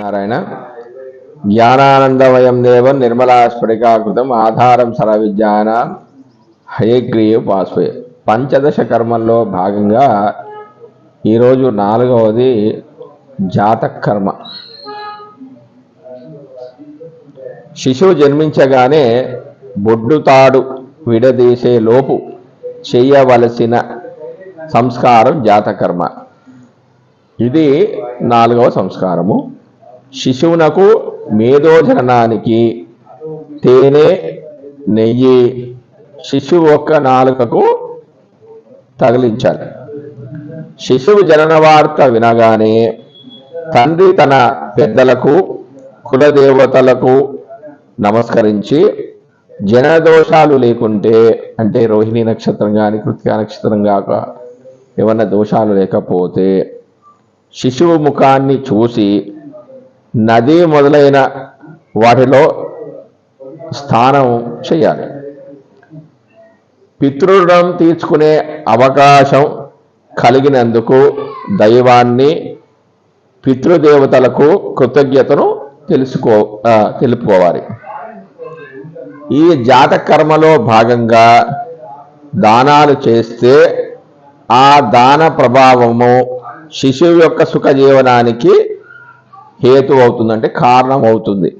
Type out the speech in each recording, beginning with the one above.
నారాయణ. జ్ఞానానందమయం దేవం నిర్మలా స్ఫటికాకృతం ఆధారం సర విజ్ఞాన హయగ్రీయ పాస్వే పంచదశ కర్మల్లో భాగంగా ఈరోజు నాలుగవది జాతక కర్మ శిశువు జన్మించగానే బొడ్డుతాడు విడదీసే లోపు చేయవలసిన సంస్కారం జాతకర్మ. ఇది నాలుగవ సంస్కారము. శిశువునకు మేధోజననానికి తేనె నెయ్యి శిశువు ఒక్క నాలుకకు తగిలించాలి. శిశువు జనన వార్త వినగానే తండ్రి తన పెద్దలకు కులదేవతలకు నమస్కరించి జన దోషాలు లేకుంటే అంటే రోహిణి నక్షత్రం కానీ కృత్య నక్షత్రం కాక ఏమన్నా దోషాలు లేకపోతే శిశువు ముఖాన్ని చూసి నది మొదలైన వాటిలో స్థానం చేయాలి. పితృణం తీర్చుకునే అవకాశం కలిగినందుకు దైవాన్ని పితృదేవతలకు కృతజ్ఞతను తెలుసుకో తెలుపుకోవాలి. ఈ జాతకర్మలో భాగంగా దానాలు చేస్తే ఆ దాన ప్రభావము శిశువు యొక్క సుఖ జీవనానికి హేతు అవుతుందంటే కారణం అవుతుంది.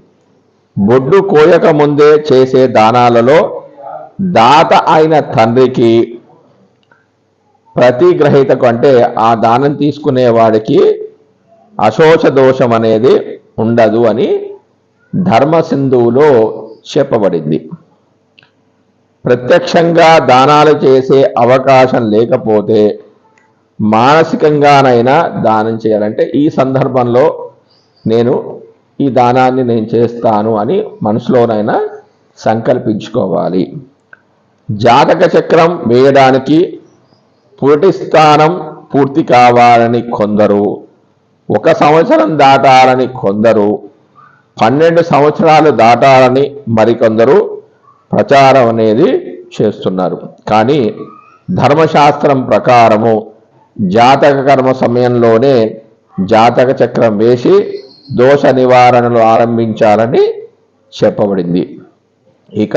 బొడ్డు కోయక ముందే చేసే దానాలలో దాత అయిన తండ్రికి ప్రతి గ్రహీతకు అంటే ఆ దానం తీసుకునే వాడికి అశోష దోషం అనేది ఉండదు అని ధర్మసింధువులో చెప్పబడింది. ప్రత్యక్షంగా దానాలు చేసే అవకాశం లేకపోతే మానసికంగానైనా దానం చేయాలంటే ఈ సందర్భంలో నేను ఈ దానాన్ని నేను చేస్తాను అని మనసులోనైనా సంకల్పించుకోవాలి. జాతక చక్రం వేయడానికి పురటి స్థానం పూర్తి కావాలని కొందరు ఒక సంవత్సరం దాటాలని కొందరు పన్నెండు సంవత్సరాలు దాటాలని మరికొందరు ప్రచారం అనేది చేస్తున్నారు. కానీ ధర్మశాస్త్రం ప్రకారము జాతక కర్మ సమయంలోనే జాతక చక్రం వేసి దోష నివారణలు ఆరంభించాలని చెప్పబడింది. ఇక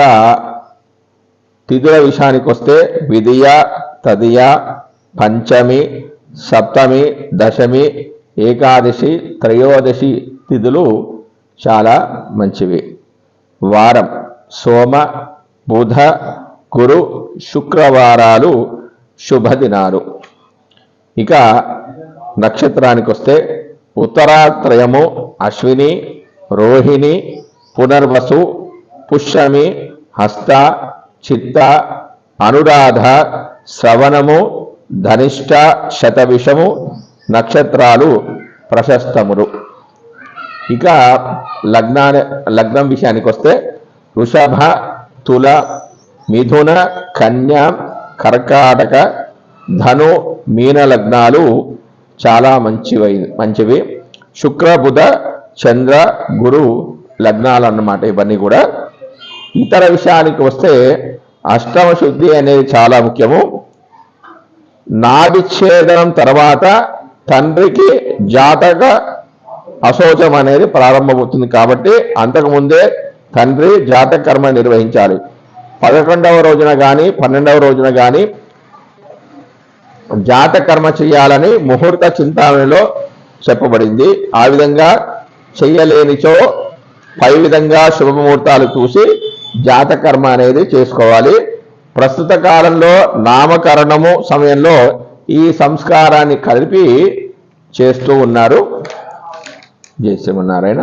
తిథుల విషయానికి వస్తే విధియ తదియ పంచమి సప్తమి దశమి ఏకాదశి త్రయోదశి తిథులు చాలా మంచివి. వారం సోమ బుధ గురు శుక్రవారాలు శుభదినాలు. ఇక నక్షత్రానికి వస్తే ఉత్తరాత్రయము అశ్విని రోహిణి పునర్వసు పుష్యమి హస్త చిత్త అనురాధ శ్రవణము ధనిష్ట శతవిషము నక్షత్రాలు ప్రశస్తములు. ఇక లగ్నా లగ్నం విషయానికి వస్తే వృషభ తుల మిథున కన్య కర్కాటక ధను మీన లగ్నాలు చాలా మంచివై మంచివి. శుక్ర బుధ చంద్ర గురు లగ్నాలు అన్నమాట ఇవన్నీ కూడా. ఇతర విషయానికి వస్తే అష్టమ శుద్ధి అనేది చాలా ముఖ్యము. నాభిచ్ఛేదనం తర్వాత తండ్రికి జాతక అశోచం అనేది ప్రారంభమవుతుంది కాబట్టి అంతకుముందే తండ్రి జాతక కర్మ నిర్వహించాలి. పదకొండవ రోజున కానీ పన్నెండవ రోజున కానీ జాతకర్మ చేయాలని ముహూర్త చింతామణిలో చెప్పబడింది. ఆ విధంగా చెయ్యలేనిచో పై విధంగా శుభముహూర్తాలు చూసి జాతకర్మ అనేది చేసుకోవాలి. ప్రస్తుత కాలంలో నామకరణము సమయంలో ఈ సంస్కారాన్ని కలిపి చేస్తూ ఉన్నారు. జయ శ్రీమన్నారాయణ.